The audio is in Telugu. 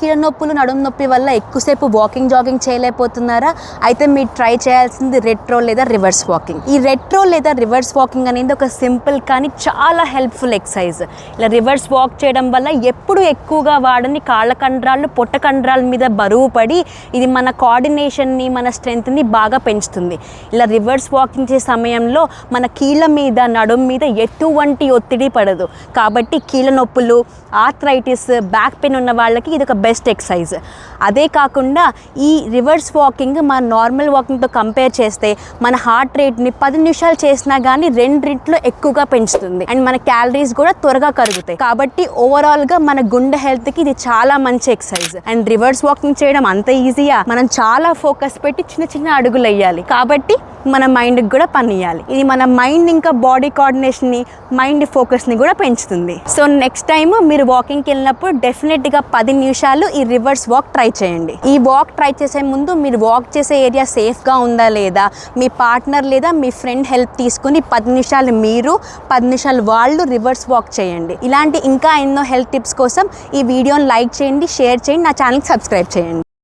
కీళ్ళ నొప్పులు నడుము నొప్పి వల్ల ఎక్కువసేపు వాకింగ్ జాగింగ్ చేయలేకపోతున్నారా? అయితే మీరు ట్రై చేయాల్సింది రెట్రో లేదా రివర్స్ వాకింగ్ ఈ రెట్రో లేదా రివర్స్ వాకింగ్ అనేది ఒక సింపుల్ కానీ చాలా హెల్ప్ఫుల్ ఎక్సర్సైజ్ ఇలా రివర్స్ వాక్ చేయడం వల్ల ఎప్పుడు ఎక్కువగా వాడని కాళ్ళ కండరాలు పొట్ట కండరాల మీద బరువు పడి ఇది మన కోఆర్డినేషన్ని మన స్ట్రెంగ్త్ని బాగా పెంచుతుంది. ఇలా రివర్స్ వాకింగ్ చేసే సమయంలో మన కీళ్ళ మీద నడుం మీద ఎటువంటి ఒత్తిడి పడదు. కాబట్టి కీళ్ళ నొప్పులు ఆర్థరైటిస్ బ్యాక్ పెయిన్ ఉన్న వాళ్ళకి ఇది ఒక బెస్ట్ ఎక్సర్సైజ్. అదే కాకుండా ఈ రివర్స్ వాకింగ్ మన నార్మల్ వాకింగ్తో కంపేర్ చేస్తే మన హార్ట్ రేట్ని పది నిమిషాలు చేసినా కానీ రెండు రెట్లు ఎక్కువగా పెంచుతుంది. అండ్ మన క్యాలరీస్ కూడా త్వరగా కరుగుతాయి. కాబట్టి ఓవరాల్గా మన గుండె హెల్త్కి ఇది చాలా మంచి ఎక్సర్సైజ్. అండ్ రివర్స్ వాకింగ్ చేయడం అంత ఈజీయా? మనం చాలా ఫోకస్ పెట్టి చిన్న చిన్న అడుగులు వేయాలి. కాబట్టి మన మైండ్కి కూడా పని ఇవ్వాలి ఇది మన మైండ్ ఇంకా బాడీ కోఆర్డినేషన్ని మైండ్ ఫోకస్ని కూడా పెంచుతుంది. సో నెక్స్ట్ టైం మీరు వాకింగ్కి వెళ్ళినప్పుడు డెఫినెట్గా పది నిమిషాలు ఈ రివర్స్ వాక్ ట్రై చేయండి. ఈ వాక్ ట్రై చేసే ముందు మీరు వాక్ చేసే ఏరియా సేఫ్గా ఉందా లేదా మీ పార్ట్నర్ లేదా మీ ఫ్రెండ్ హెల్ప్ తీసుకుని పది నిమిషాలు మీరు పది నిమిషాలు వాళ్ళు రివర్స్ వాక్ చేయండి. ఇలాంటి ఇంకా ఎన్నో హెల్త్ టిప్స్ కోసం ఈ వీడియోని లైక్ చేయండి షేర్ చేయండి నా ఛానల్కి సబ్స్క్రైబ్ చేయండి.